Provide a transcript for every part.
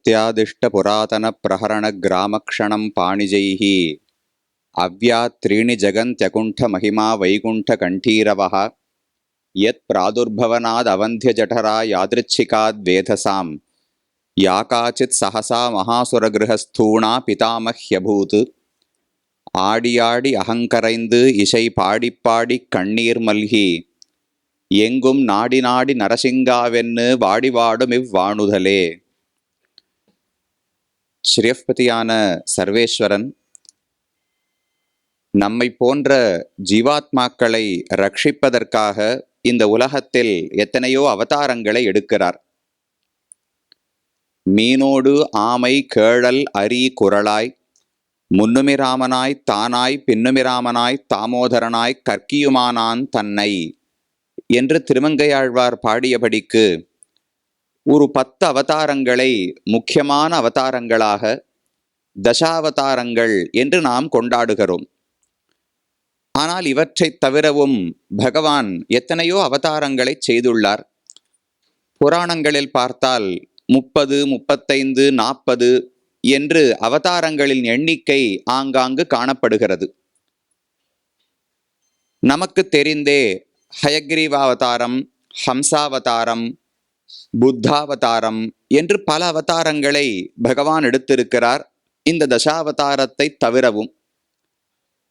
प्रत्यादिष्टपुरातनप्रहरणग्रामक्षणं पाणिजैः अव्यात् त्रीणि जगन्त्यकुण्ठमहिमा वैकुण्ठकण्ठीरवः यत्प्रादुर्भवनादवन्ध्यजठरा यादृच्छिकाद्वेधसां या काचित् सहसा महासुरगृहस्थूणा पितामह्यभूत् ஆடியாடி அகங்கரைந்து இசை பாடிப்பாடிக் கண்ணீர் மல்கி எங்கும் நாடி நாடி நரசிங்காவென்னு வாடி வாடும் இவ்வாணுதலே ஸ்ரீயப்பதியான சர்வேஸ்வரன் நம்மை போன்ற ஜீவாத்மாக்களை ரட்சிப்பதற்காக இந்த உலகத்தில் எத்தனையோ அவதாரங்களை எடுக்கிறார். மீனோடு ஆமை கேழல் அரி குரலாய் முன்னுமிராமனாய் தானாய் பின்னுமிராமனாய் தாமோதரனாய் கற்கியுமானான் தன்னை என்று திருமங்கையாழ்வார் பாடியபடிக்கு ஒரு பத்து அவதாரங்களை முக்கியமான அவதாரங்களாக தசாவதாரங்கள் என்று நாம் கொண்டாடுகிறோம். ஆனால் இவற்றைத் தவிரவும் பகவான் எத்தனையோ அவதாரங்களை செய்துள்ளார். புராணங்களில் பார்த்தால் முப்பது முப்பத்தைந்து நாற்பது என்று அவதாரங்களின் எண்ணிக்கை ஆங்காங்கு காணப்படுகிறது. நமக்கு தெரிந்தே ஹயக்ரீவாவதாரம் ஹம்சாவதாரம் புத்தாவதாரம் என்று பல அவதாரங்களை பகவான் எடுத்திருக்கிறார். இந்த தசாவதாரத்தை தவிரவும்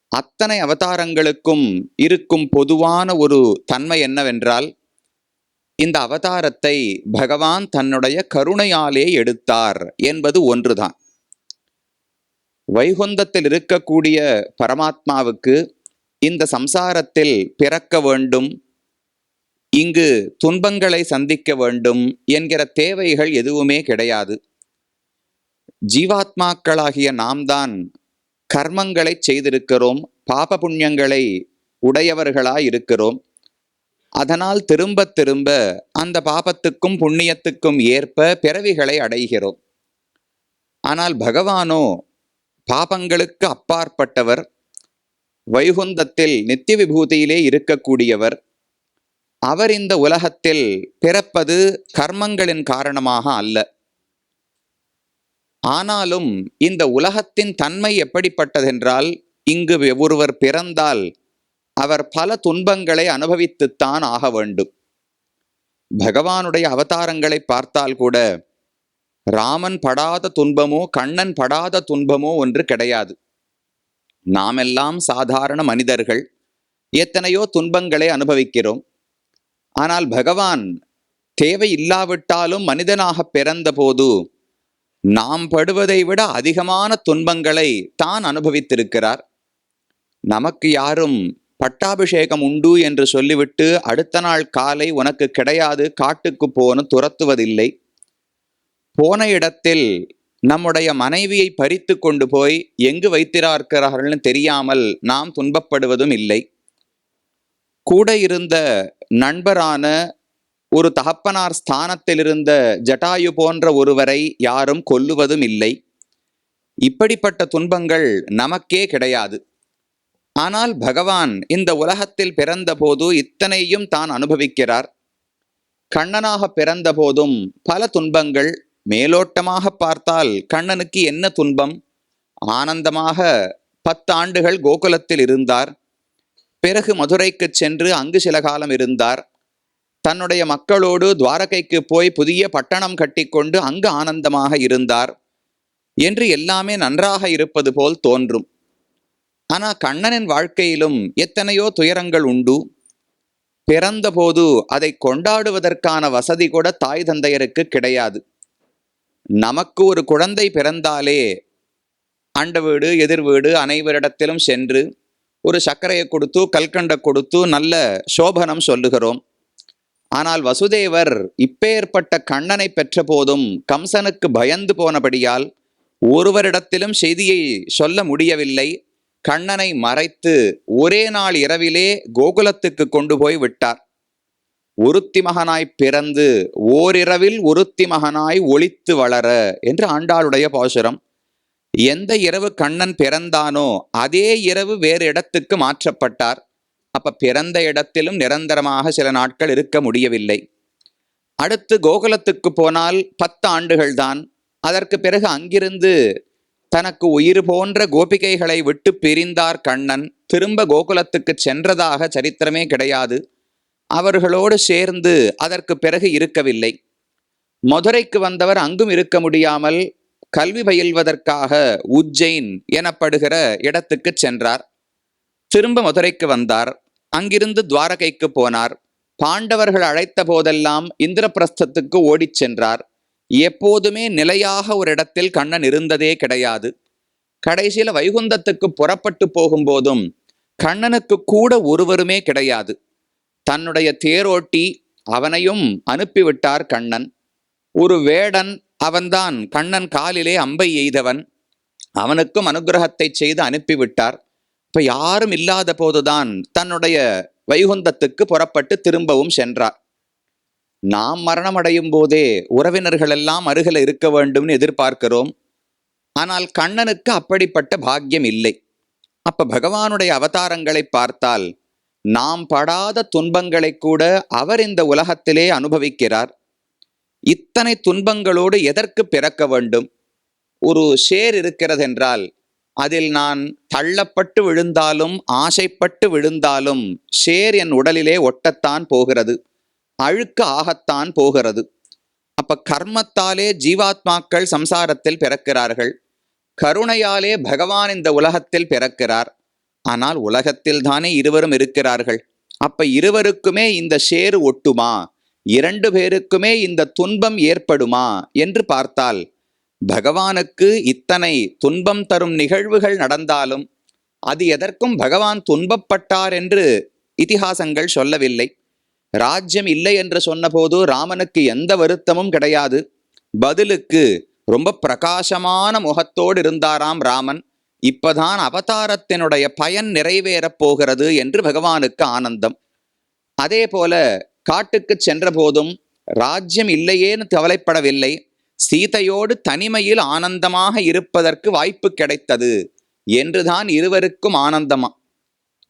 அத்தனை அவதாரங்களுக்கும் இருக்கும் பொதுவான ஒரு தன்மை என்னவென்றால் இந்த அவதாரத்தை பகவான் தன்னுடைய கருணையாலே எடுத்தார் என்பது ஒன்றுதான். வைகுந்தத்தில் இருக்கக்கூடிய பரமாத்மாவுக்கு இந்த சம்சாரத்தில் பிறக்க வேண்டும் இங்கு துன்பங்களை சந்திக்க வேண்டும் என்கிற தேவைகள் எதுவுமே கிடையாது. ஜீவாத்மாக்களாகிய நாம் தான் கர்மங்களை செய்திருக்கிறோம் பாப புண்ணியங்களை உடையவர்களாய் இருக்கிறோம். அதனால் திரும்ப திரும்ப அந்த பாபத்துக்கும் புண்ணியத்துக்கும் ஏற்ப பிறவிகளை அடைகிறோம். ஆனால் பகவானோ பாபங்களுக்கு அப்பாற்பட்டவர் வைகுந்தத்தில் நித்திய விபூதியிலே இருக்கக்கூடியவர் அவர் இந்த உலகத்தில் பிறப்பது கர்மங்களின் காரணமாக அல்ல. ஆனாலும் இந்த உலகத்தின் தன்மை எப்படிப்பட்டதென்றால் இங்கு ஒருவர் பிறந்தால் அவர் பல துன்பங்களை அனுபவித்துத்தான் ஆக வேண்டும். பகவானுடைய அவதாரங்களை பார்த்தால் கூட ராமன் படாத துன்பமோ கண்ணன் படாத துன்பமோ ஒன்று கிடையாது. நாமெல்லாம் சாதாரண மனிதர்கள். எத்தனையோ துன்பங்களை அனுபவிக்கிறோம். ஆனால் பகவான் தேவை இல்லாவிட்டாலும் மனிதனாக பிறந்தபோது நாம் படுவதை விட அதிகமான துன்பங்களை தான் அனுபவித்திருக்கிறார். நமக்கு யாரும் பட்டாபிஷேகம் உண்டு என்று சொல்லிவிட்டு அடுத்த நாள் காலை உனக்கு கிடையாது காட்டுக்கு போன துரத்துவதில்லை. போன இடத்தில் நம்முடைய மனைவியை பறித்து கொண்டு போய் எங்கு வைத்திருக்கிறார்கள்னு தெரியாமல் நாம் துன்பப்படுவதும் இல்லை. கூட இருந்த நண்பரான ஒரு தகப்பனார் ஸ்தானத்தில் இருந்த ஜட்டாயு போன்ற ஒருவரை யாரும் கொல்லுவதும் இல்லை. இப்படிப்பட்ட துன்பங்கள் நமக்கே கிடையாது. ஆனால் பகவான் இந்த உலகத்தில் பிறந்தபோது இத்தனையும் தான் அனுபவிக்கிறார். கண்ணனாக பிறந்தபோதும் பல துன்பங்கள் மேலோட்டமாக பார்த்தால் கண்ணனுக்கு என்ன துன்பம்? ஆனந்தமாக பத்து ஆண்டுகள் கோகுலத்தில் இருந்தார். பிறகு மதுரைக்கு சென்று அங்கு சில காலம் இருந்தார். தன்னுடைய மக்களோடு துவாரகைக்கு போய் புதிய பட்டணம் கட்டிக்கொண்டு அங்கு ஆனந்தமாக இருந்தார். என்று எல்லாமே நன்றாக இருப்பது போல் தோன்றும். ஆனால் கண்ணனின் வாழ்க்கையிலும் எத்தனையோ துயரங்கள் உண்டு. பிறந்தபோது அதை கொண்டாடுவதற்கான வசதி கூட தாய் தந்தையருக்கு கிடையாது. நமக்கு ஒரு குழந்தை பிறந்தாலே அண்ட வீடு எதிர் வீடு அனைவரிடத்திலும் சென்று ஒரு சர்க்கரையை கொடுத்து கல்கண்டை கொடுத்து நல்ல சோபனம் சொல்லுகிறோம். ஆனால் வசுதேவர் இப்பேற்பட்ட கண்ணனை பெற்ற போதும் கம்சனுக்கு பயந்து போனபடியால் ஒருவரிடத்திலும் செய்தியை சொல்ல முடியவில்லை. கண்ணனை மறைத்து ஒரே நாள் இரவிலே கோகுலத்துக்கு கொண்டு போய் விட்டார். ஒருத்தி மகனாய் பிறந்து ஓரிரவில் ஒருத்தி மகனாய் ஒளித்து வளர என்று ஆண்டாளுடைய பாசுரம். எந்த இரவு கண்ணன் பிறந்தானோ அதே இரவு வேறு இடத்துக்கு மாற்றப்பட்டார். அப்ப பிறந்த இடத்திலும் நிரந்தரமாக சில நாட்கள் இருக்க முடியவில்லை. அடுத்து கோகுலத்துக்கு போனால் பத்து ஆண்டுகள்தான் அதற்கு பிறகு அங்கிருந்து தனக்கு உயிர் போன்ற கோபிகைகளை விட்டு பிரிந்தார் கண்ணன். திரும்ப கோகுலத்துக்கு சென்றதாக சரித்திரமே கிடையாது. அவர்களோடு சேர்ந்து அதற்கு பிறகு இருக்கவில்லை. மதுரைக்கு வந்தவர் அங்கும் இருக்க முடியாமல் கல்வி பயில்வதற்காக உஜ்ஜைன் எனப்படுகிற இடத்துக்கு சென்றார். திரும்ப மதுரைக்கு வந்தார். அங்கிருந்து துவாரகைக்கு போனார். பாண்டவர்கள் அழைத்த போதெல்லாம் இந்திரபிரஸ்தத்துக்கு ஓடிச் சென்றார். எப்போதுமே நிலையாக ஒரு இடத்தில் கண்ணன் இருந்ததே கிடையாது. கடைசியில வைகுந்தத்துக்கு புறப்பட்டு போகும்போதும் கண்ணனுக்கு கூட ஒருவருமே கிடையாது. தன்னுடைய தேரோட்டி அவனையும் அனுப்பிவிட்டார் கண்ணன். ஒரு வேடன் அவன்தான் கண்ணன் காலிலே அம்பை எய்தவன். அவனுக்கும் அனுகிரகத்தை செய்து அனுப்பிவிட்டார். இப்ப யாரும் இல்லாத போதுதான் தன்னுடைய வைகுந்தத்துக்கு புறப்பட்டு திரும்பவும் சென்றார். நாம் மரணமடையும் போதே உறவினர்கள் எல்லாம் அருகில் இருக்க வேண்டும்னு எதிர்பார்க்கிறோம். ஆனால் கண்ணனுக்கு அப்படிப்பட்ட பாக்கியம் இல்லை. அப்ப பகவானுடைய அவதாரங்களை பார்த்தால் நாம் படாத துன்பங்களை கூட அவர் இந்த உலகத்திலே அனுபவிக்கிறார். இத்தனை துன்பங்களோடு எதற்கு பிறக்க வேண்டும்? ஒரு ஷேர் இருக்கிறதென்றால் அதில் நான் தள்ளப்பட்டு விழுந்தாலும் ஆசைப்பட்டு விழுந்தாலும் ஷேர் என் உடலிலே ஒட்டத்தான் போகிறது. அழுக்கு ஆகத்தான் போகிறது. அப்ப கர்மத்தாலே ஜீவாத்மாக்கள் சம்சாரத்தில் பிறக்கிறார்கள். கருணையாலே பகவான் இந்த உலகத்தில் பிறக்கிறார். ஆனால் உலகத்தில் தானே இருவரும் இருக்கிறார்கள். அப்ப இருவருக்குமே இந்த ஷேரு ஒட்டுமா? இரண்டு பேருக்குமே இந்த துன்பம் ஏற்படுமா என்று பார்த்தால் பகவானுக்கு இத்தனை துன்பம் தரும் நிகழ்வுகள் நடந்தாலும் அது எதற்கும் பகவான் துன்பப்பட்டார் என்று இதிகாசங்கள் சொல்லவில்லை. ராஜ்யம் இல்லை என்று சொன்னபோது ராமனுக்கு எந்த வருத்தமும் கிடையாது. பதிலுக்கு ரொம்ப பிரகாசமான முகத்தோடு இருந்தாராம் ராமன். இப்பதான் அவதாரத்தினுடைய பயன் நிறைவேறப் போகிறது என்று பகவானுக்கு ஆனந்தம். அதே போல காட்டுக்கு சென்ற போதும் ராஜ்யம் இல்லையேன்னு கவலைப்படவில்லை. சீதையோடு தனிமையில் ஆனந்தமாக இருப்பதற்கு வாய்ப்பு கிடைத்தது என்றுதான் இருவருக்கும் ஆனந்தமா.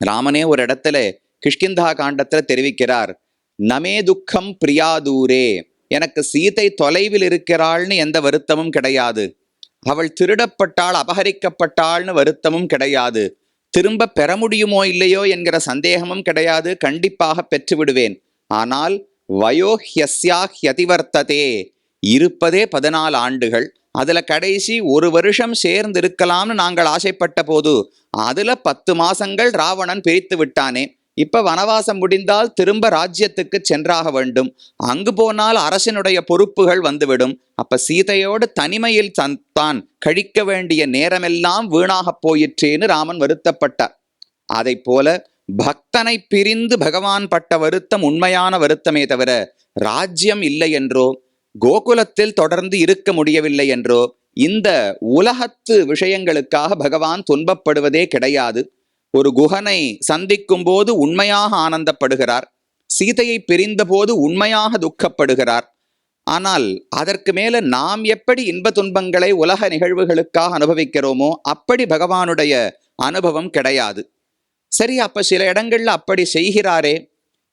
ராமனே ஒரு இடத்துல கிஷ்கிந்தா காண்டத்தில் தெரிவிக்கிறார் நமே துக்கம் பிரியாதூரே எனக்கு சீதை தொலைவில் இருக்கிறாள்னு எந்த வருத்தமும் கிடையாது. அவள் திருடப்பட்டாள் அபகரிக்கப்பட்டாள்னு வருத்தமும் கிடையாது. திரும்ப பெற முடியுமோ இல்லையோ என்கிற சந்தேகமும் கிடையாது. கண்டிப்பாக பெற்று விடுவேன் ஆனால் வயோ ஹியஸ்யா ஹியதிவர்த்ததே இருப்பதே பதினாலு ஆண்டுகள். அதுல கடைசி ஒரு வருஷம் சேர்ந்து இருக்கலாம்னு நாங்கள் ஆசைப்பட்ட போது அதுல பத்து மாசங்கள் ராவணன் பிரித்து விட்டானே. இப்ப வனவாசம் முடிந்தால் திரும்ப ராஜ்யத்துக்கு சென்றாக வேண்டும். அங்கு போனால் அரசனுடைய பொறுப்புகள் வந்துவிடும். அப்ப சீதையோடு தனிமையில் தன் தான் கழிக்க வேண்டிய நேரமெல்லாம் வீணாகப் போயிற்றேன்னு ராமன் வருத்தப்பட்டார். அதை போல பக்தனை பிரிந்து பகவான் பட்ட வருத்தம் உண்மையான வருத்தமே தவிர ராஜ்யம் இல்லை என்றோ கோகுலத்தில் தொடர்ந்து இருக்க முடியவில்லை என்றோ இந்த உலகத்து விஷயங்களுக்காக பகவான் துன்பப்படுவதே கிடையாது. ஒரு குகனை சந்திக்கும் போது உண்மையாக ஆனந்தப்படுகிறார். சீதையை பிரிந்தபோது உண்மையாக துக்கப்படுகிறார். ஆனால் அதற்கு மேல நாம் எப்படி இன்ப துன்பங்களை உலக நிகழ்வுகளுக்காக அனுபவிக்கிறோமோ அப்படி பகவானுடைய அனுபவம் கிடையாது. சரி அப்ப சில இடங்கள்ல அப்படி செய்கிறாரே.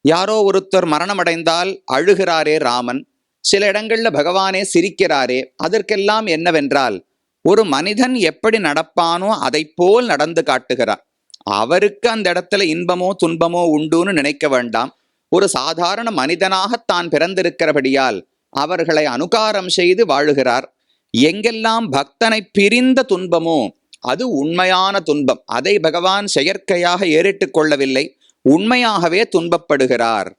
யாரோ ஒருத்தர் மரணமடைந்தால் அழுகிறாரே ராமன். சில இடங்கள்ல பகவானே சிரிக்கிறாரே. அதற்கெல்லாம் என்னவென்றால் ஒரு மனிதன் எப்படி நடப்பானோ அதை போல் நடந்து காட்டுகிறார். அவருக்கு அந்த இடத்துல இன்பமோ துன்பமோ உண்டுன்னு நினைக்க வேண்டாம். ஒரு சாதாரண மனிதனாக தான் பிறந்திருக்கிறபடியால் அவர்களை அனுகாரம் செய்து வாழுகிறார். எங்கெல்லாம் பக்தனை பிரிந்த துன்பமோ அது உண்மையான துன்பம். அதை பகவான் செயற்கையாக ஏறிட்டு கொள்ளவில்லை. உண்மையாகவே துன்பப்படுகிறார்.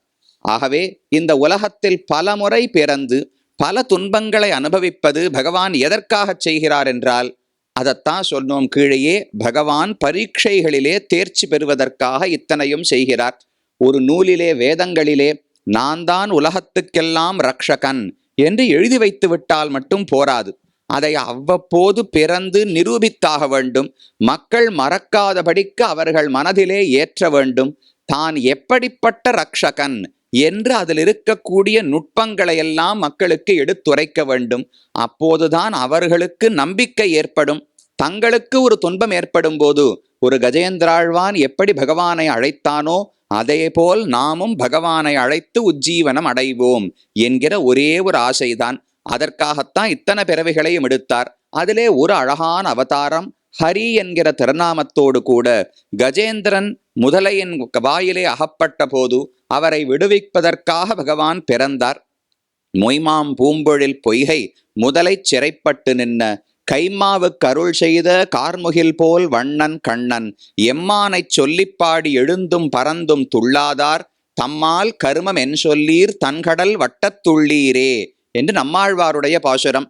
ஆகவே இந்த உலகத்தில் பல முறை பிறந்து பல துன்பங்களை அனுபவிப்பது பகவான் எதற்காக செய்கிறார் என்றால் அதைத்தான் சொன்னோம் கீழேயே பகவான் பரீட்சைகளிலே தேர்ச்சி பெறுவதற்காக இத்தனையும் செய்கிறார். ஒரு நூலிலே வேதங்களிலே நான் தான் உலகத்துக்கெல்லாம் ரக்ஷகன் என்று எழுதி வைத்து விட்டால் மட்டும் போராது. அதை அவ்வப்போது பிறந்து நிரூபித்தாக வேண்டும். மக்கள் மறக்காதபடிக்கு அவர்கள் மனதிலே ஏற்ற வேண்டும். தான் எப்படிப்பட்ட ரக்ஷகன் என்று அதில் இருக்கக்கூடிய நுட்பங்களை எல்லாம் மக்களுக்கு எடுத்துரைக்க வேண்டும். அப்போதுதான் அவர்களுக்கு நம்பிக்கை ஏற்படும். தங்களுக்கு ஒரு துன்பம் ஏற்படும் போது ஒரு கஜேந்திராழ்வான் எப்படி பகவானை அழைத்தானோ அதேபோல் நாமும் பகவானை அழைத்து உஜ்ஜீவனம் அடைவோம் என்கிற ஒரே ஒரு ஆசைதான். அதற்காகத்தான் இத்தனை பிறவிகளையும் எடுத்தார். அதிலே ஒரு அழகான அவதாரம் ஹரி என்கிற திருநாமத்தோடு கூட கஜேந்திரன் முதலையின் வாயிலே அகப்பட்ட போது அவரை விடுவிப்பதற்காக பகவான் பிறந்தார். மொய்மாம் பூம்பொழில் பொய்கை முதலை சிறைப்பட்டு நின்ன கைமாவுக்கு அருள் செய்த கார்முகில் போல் வண்ணன் கண்ணன் எம்மானைச் சொல்லிப்பாடி எழுந்தும் பறந்தும் துள்ளாதார். தம்மால் கருமம் என் சொல்லீர் தன்கடல் வட்டத்துள்ளீரே. என்று நம்மாழ்வாருடைய பாசுரம்.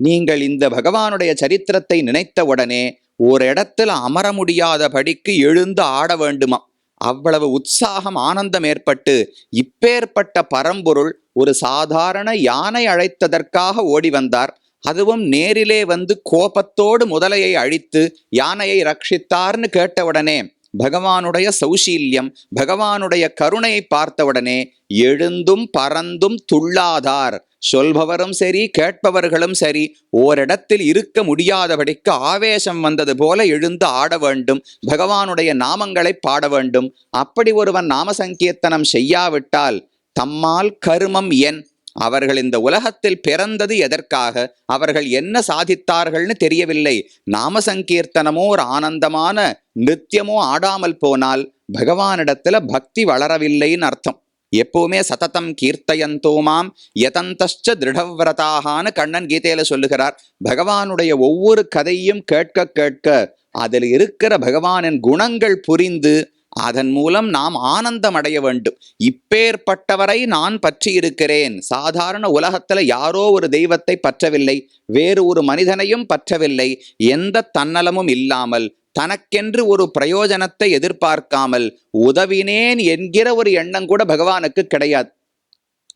நீங்கள் இந்த பகவானுடைய சரித்திரத்தை நினைத்தவுடனே ஒரு இடத்துல அமர முடியாதபடிக்கு எழுந்து ஆட வேண்டுமா அவ்வளவு உற்சாகம் ஆனந்தம் ஏற்பட்டு இப்பேற்பட்ட பரம்பொருள் ஒரு சாதாரண யானை அழைத்ததற்காக ஓடி வந்தார். அதுவும் நேரிலே வந்து கோபத்தோடு முதலையை அழித்து யானையை ரட்சித்தார்னு கேட்டவுடனே பகவானுடைய சௌசீல்யம் பகவானுடைய கருணையை பார்த்தவுடனே எழுந்தும் பறந்தும் துள்ளாதார். சொல்பவரும் சரி கேட்பவர்களும் சரி ஓரிடத்தில் இருக்க முடியாதபடிக்கு ஆவேசம் வந்தது போல எழுந்து ஆட வேண்டும் பகவானுடைய நாமங்களை பாட வேண்டும். அப்படி ஒருவன் நாம சங்கீர்த்தனம் செய்யாவிட்டால் தம்மால் கருமம் என் அவர்கள் இந்த உலகத்தில் பிறந்தது எதற்காக? அவர்கள் என்ன சாதித்தார்கள்னு தெரியவில்லை. நாம சங்கீர்த்தனமோ ஒரு ஆனந்தமான நித்தியமோ ஆடாமல் போனால் பகவானிடத்துல பக்தி வளரவில்லைன்னு அர்த்தம். எப்பவுமே சததம் கீர்த்தயந்தோமாம் யதந்தஷ்ட திருடவிரதாகான்னு கண்ணன் கீதையில சொல்லுகிறார். பகவானுடைய ஒவ்வொரு கதையும் கேட்க கேட்க அதில் இருக்கிற பகவானின் குணங்கள் புரிந்து அதன் மூலம் நாம் ஆனந்தம் அடைய வேண்டும். இப்பேற்பட்டவரை நான் பற்றி இருக்கிறேன். சாதாரண உலகத்துல யாரோ ஒரு தெய்வத்தை பற்றவில்லை. வேறு ஒரு மனிதனையும் பற்றவில்லை. எந்த தன்னலமும் இல்லாமல் தனக்கென்று ஒரு பிரயோஜனத்தை எதிர்பார்க்காமல் உதவினேன் என்கிற ஒரு எண்ணம் கூட பகவானுக்கு கிடையாது.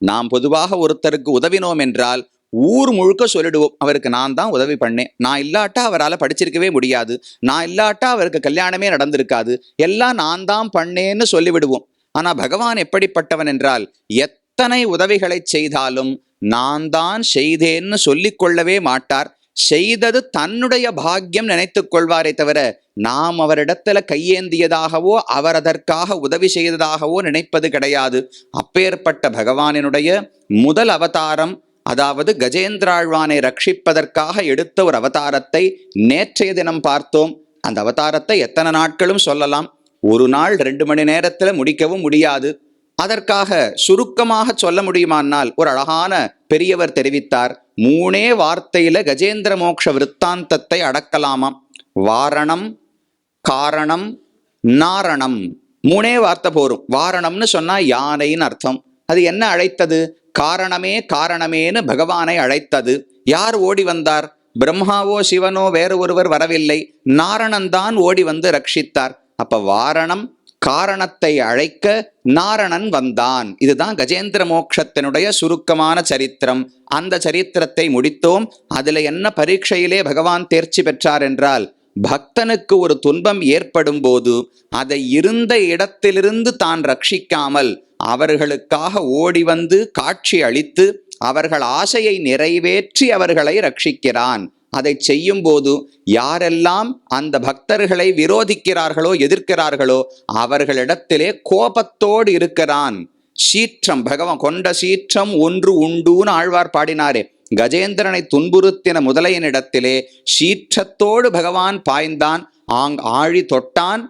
நாம் பொதுவாக ஒருத்தருக்கு உதவினோம் என்றால் ஊர் முழுக்க சொல்லிடுவோம் அவருக்கு நான் தான் உதவி பண்ணேன். நான் இல்லாட்டா அவரால் படிச்சிருக்கவே முடியாது. நான் இல்லாட்டா அவருக்கு கல்யாணமே நடந்திருக்காது. எல்லாம் நான் தான் பண்ணேன்னு சொல்லிவிடுவோம். ஆனால் பகவான் எப்படிப்பட்டவன் என்றால் எத்தனை உதவிகளை செய்தாலும் நான் தான் செய்தேன்னு சொல்லிக்கொள்ளவே மாட்டார். செய்தது தன்னுடைய பாக்கியம் நினைத்து கொள்வாரே தவிர நாம் அவரிடத்துல கையேந்தியதாகவோ அவர் அதற்காக உதவி செய்ததாகவோ நினைப்பது கிடையாது. அப்பேற்பட்ட பகவானினுடைய முதல் அவதாரம் அதாவது கஜேந்திராழ்வானை ரட்சிப்பதற்காக எடுத்த ஒரு அவதாரத்தை நேற்றைய தினம் பார்த்தோம். அந்த அவதாரத்தை எத்தனை நாட்களும் சொல்லலாம். ஒரு நாள் ரெண்டு மணி நேரத்துல முடிக்கவும் முடியாது. அதற்காக சுருக்கமாக சொல்ல முடியுமானால் ஒரு அழகான பெரியவர் தெரிவித்தார். மூணே வார்த்தையில் கஜேந்திர மோக்ஷ விற்த்தாந்தத்தை அடக்கலாமாம். வாரணம் காரணம் நாரணம். மூணே வார்த்தை போரும். வாரணம்னு சொன்னால் யானைன்னு அர்த்தம். அது என்ன அழைத்தது? காரணமே காரணமேன்னு பகவானை அழைத்தது. யார் ஓடி வந்தார்? பிரம்மாவோ சிவனோ வேறு ஒருவர் வரவில்லை. நாரணன் தான் ஓடி வந்து ரட்சித்தார். அப்ப வாரணம் காரணத்தை அழைக்க நாரணன் வந்தான். இதுதான் கஜேந்திர மோக்ஷத்தினுடைய சுருக்கமான சரித்திரம். அந்த சரித்திரத்தை முடித்தோம். அதுல என்ன பரீட்சையிலே பகவான் தேர்ச்சி பெற்றார் என்றால் பக்தனுக்கு ஒரு துன்பம் ஏற்படும் போது அதை இருந்த இடத்திலிருந்து தான் ரட்சிக்காமல் அவர்களுக்காக ஓடி வந்து காட்சி அளித்து அவர்கள் ஆசையை நிறைவேற்றி அவர்களை ரட்சிக்கிறான். அதை செய்யும் போது யாரெல்லாம் அந்த பக்தர்களை விரோதிக்கிறார்களோ எதிர்க்கிறார்களோ அவர்களிடத்திலே கோபத்தோடு இருக்கிறான். சீற்றம் பகவான் கொண்ட சீற்றம் ஒன்று உண்டுன்னு ஆழ்வார் பாடினாரே. கஜேந்திரனை துன்புறுத்தின முதலையனிடத்திலே சீற்றத்தோடு பகவான் பாய்ந்தான். ஆங் ஆழி தொட்டான்.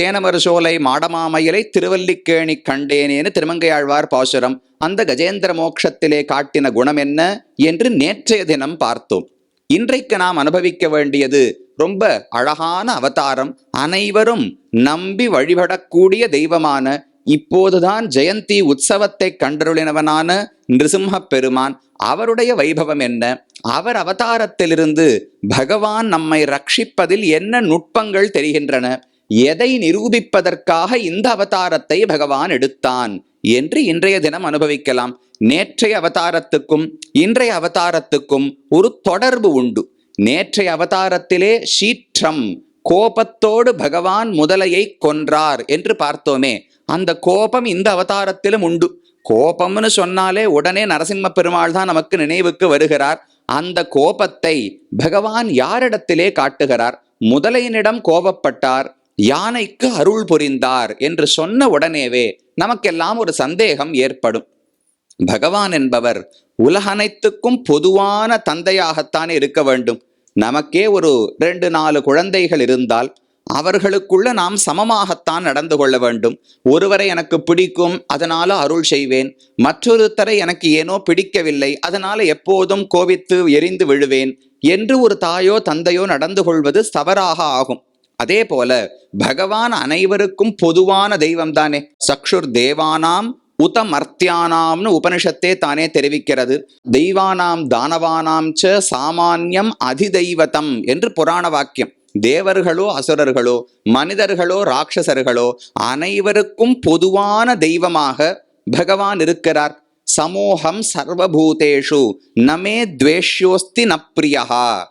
தேனமரசோலை மாடமாமையிலை மாடமாமயிலை திருவல்லிக்கேணி கண்டேனேன்னு திருமங்கையாழ்வார் பாசுரம். அந்த கஜேந்திர மோட்சத்திலே காட்டின குணம் என்ன? என்று நேற்றைய தினம் பார்த்தோம். இன்றைக்கு நாம் அனுபவிக்க வேண்டியது ரொம்ப அழகான அவதாரம். அனைவரும் நம்பி வழிபடக்கூடிய தெய்வமான இப்போதுதான் ஜெயந்தி உற்சவத்தை கண்டருளினவனான நிருசிம்ம பெருமான் அவருடைய வைபவம் என்ன? அவர் அவதாரத்திலிருந்து பகவான் நம்மை ரட்சிப்பதில் என்ன நுட்பங்கள் தெரிகின்றன? எதை நிரூபிப்பதற்காக இந்த அவதாரத்தை பகவான் எடுத்தான்? என்று இன்றைய தினம் அனுபவிக்கலாம். நேற்றைய அவதாரத்துக்கும் இன்றைய அவதாரத்துக்கும் ஒரு தொடர்பு உண்டு. நேற்றைய அவதாரத்திலே சீற்றம் கோபத்தோடு பகவான் முதலையை கொன்றார் என்று பார்த்தோமே. அந்த கோபம் இந்த அவதாரத்திலும் உண்டு. கோபம்னு சொன்னாலே உடனே நரசிம்ம பெருமாள் தான் நமக்கு நினைவுக்கு வருகிறார். அந்த கோபத்தை பகவான் யாரிடத்திலே காட்டுகிறார்? முதலையினிடம் கோபப்பட்டார் யானைக்கு அருள் புரிந்தார் என்று சொன்ன உடனேவே நமக்கெல்லாம் ஒரு சந்தேகம் ஏற்படும். பகவான் என்பவர் உலகனைத்துக்கும் பொதுவான தந்தையாகத்தான் இருக்க வேண்டும். நமக்கே ஒரு ரெண்டு நாலு குழந்தைகள் இருந்தால் அவர்களுக்குள்ள நாம் சமமாகத்தான் நடந்து கொள்ள வேண்டும். ஒருவரை எனக்கு பிடிக்கும் அதனால அருள் செய்வேன். மற்றொருத்தரை எனக்கு ஏனோ பிடிக்கவில்லை அதனால எப்போதும் கோவித்து எரிந்து விழுவேன். என்று ஒரு தாயோ தந்தையோ நடந்து கொள்வது தவறாக ஆகும். அதே போல பகவான் அனைவருக்கும் பொதுவான தெய்வம் தானே சக்ஷுர் தேவானாம் உத மர்த்தியானாம்னு உபனிஷத்தே தானே தெரிவிக்கிறது. தெய்வானாம் தானவானாம் ச சாமானியம் அதிதெய்வதம் என்று புராண வாக்கியம். தேவர்களோ அசுரர்களோ மனிதர்களோ ராட்சசர்களோ அனைவருக்கும் பொதுவான தெய்வமாக பகவான் இருக்கிறார். சமோகம் சர்வபூதேஷு நமே துவேஷ்யோஸ்தி ந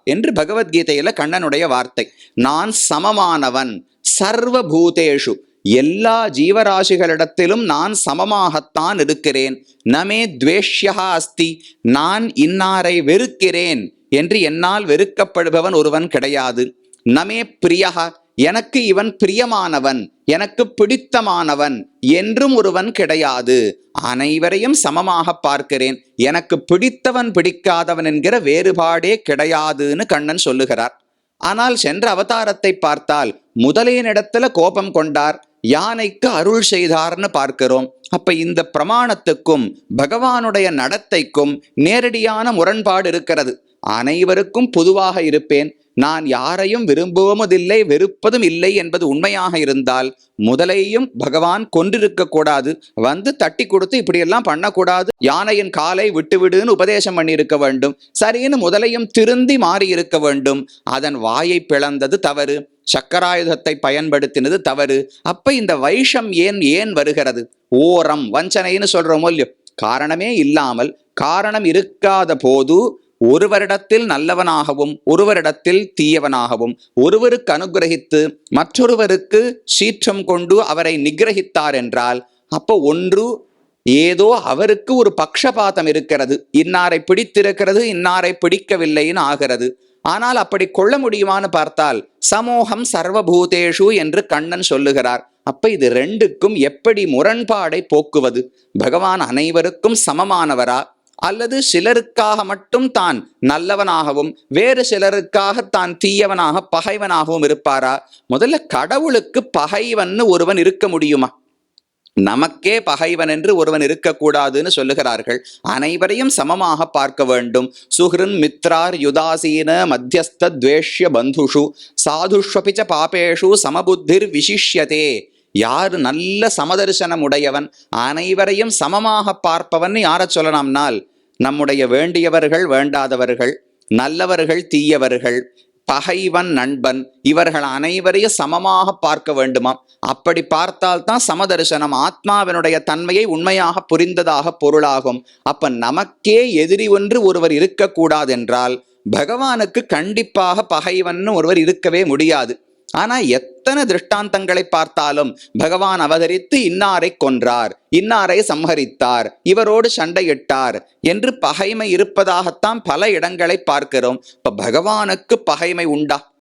என்று பகவத்கீதையில கண்ணனுடைய வார்த்தை. நான் சமமானவன் சர்வபூதேஷு எல்லா ஜீவராசிகளிடத்திலும் நான் சமமாகத்தான் இருக்கிறேன். நமே துவேஷ்யா அஸ்தி. நான் இன்னாரை வெறுக்கிறேன் என்று என்னால் வெறுக்கப்படுபவன் ஒருவன் கிடையாது. நமே பிரியா. எனக்கு இவன் பிரியமானவன் எனக்கு பிடித்தமானவன் என்றும் ஒருவன் கிடையாது. அனைவரையும் சமமாக பார்க்கிறேன். எனக்கு பிடித்தவன் பிடிக்காதவன் என்கிற வேறுபாடே கிடையாதுன்னு கண்ணன் சொல்லுகிறார். ஆனால் சென்ற அவதாரத்தை பார்த்தால் முதலையனிடத்துல கோபம் கொண்டார். யானைக்கு அருள் செய்தார்னு பார்க்கிறோம். அப்ப இந்த பிரமாணத்துக்கும் பகவானுடைய நடத்தைக்கும் நேரடியான முரண்பாடு இருக்கிறது. அனைவருக்கும் பொதுவாக இருப்பேன். நான் யாரையும் விரும்புவதில்லை வெறுப்பதும் இல்லை என்பது உண்மையாக இருந்தால் முதலையும் பகவான் கொன்றிருக்க கூடாது. வந்து தட்டி கொடுத்து இப்படியெல்லாம் பண்ணக்கூடாது. யானையின் காலை விட்டுவிடுன்னு உபதேசம் பண்ணியிருக்க வேண்டும். சரின்னு முதலையும் திருந்தி மாறி இருக்க வேண்டும். அதன் வாயை பிளந்தது தவறு. சக்கராயுதத்தை பயன்படுத்தினது தவறு. அப்ப இந்த வைஷம் ஏன் ஏன் வருகிறது? ஓரம் வஞ்சனைன்னு சொல்றோமோ இல்லையோ? காரணமே இல்லாமல் காரணம் இருக்காத போது ஒருவரிடத்தில் நல்லவனாகவும் ஒருவரிடத்தில் தீயவனாகவும் ஒருவருக்கு அனுகிரகித்து மற்றொருவருக்கு சீற்றம் கொண்டு அவரை நிகிரகித்தார் என்றால் அப்போ ஒன்று ஏதோ அவருக்கு ஒரு பக்ஷபாதம் இருக்கிறது. இன்னாரை பிடித்திருக்கிறது இன்னாரை பிடிக்கவில்லைன்னு ஆகிறது. ஆனால் அப்படி கொள்ள முடியுமான்னு பார்த்தால் சமூகம் சர்வபூதேஷு என்று கண்ணன் சொல்லுகிறார். அப்ப இது ரெண்டுக்கும் எப்படி முரண்பாடை போக்குவது? பகவான் அனைவருக்கும் சமமானவரா? அல்லது சிலருக்காக மட்டும் தான் நல்லவனாகவும் வேறு சிலருக்காக தான் தீயவனாக பகைவனாகவும் இருப்பாரா? முதல்ல கடவுளுக்கு பகைவன்னு ஒருவன் இருக்க முடியுமா? நமக்கே பகைவன் என்று ஒருவன் இருக்கக்கூடாதுன்னு சொல்லுகிறார்கள். அனைவரையும் சமமாக பார்க்க வேண்டும். சுஹ்ருன் மித்ரார் யுதாசீன மத்தியஸ்த துவேஷ்ய பந்துஷு சாதுஷ்வபிச்ச பாபேஷு சமபுத்திர் விசிஷ்யதே. யார் நல்ல சமதர்சனம் உடையவன் அனைவரையும் சமமாக பார்ப்பவன் யாரை சொல்லலாம்னால் நம்முடைய வேண்டியவர்கள் வேண்டாதவர்கள் நல்லவர்கள் தீயவர்கள் பகைவன் நண்பன் இவர்கள் அனைவரையும் சமமாக பார்க்க வேண்டுமாம். அப்படி பார்த்தால்தான் சமதர்சனம் ஆத்மாவினுடைய தன்மையை உண்மையாக புரிந்ததாக பொருளாகும். அப்ப நமக்கே எதிரி ஒன்று ஒருவர் இருக்கக்கூடாதென்றால் பகவானுக்கு கண்டிப்பாக பகைவன் ஒருவர் இருக்கவே முடியாது. ஆனா எத்தனை திருஷ்டாந்தங்களை பார்த்தாலும் பகவான் அவதரித்து இன்னாரை கொன்றார் இன்னாரை சம்ஹரித்தார் இவரோடு சண்டையிட்டார் என்று பகைமை இருப்பதாகத்தான் பல இடங்களை பார்க்கிறோம். இப்ப பகவானுக்கு பகைமை உண்டா?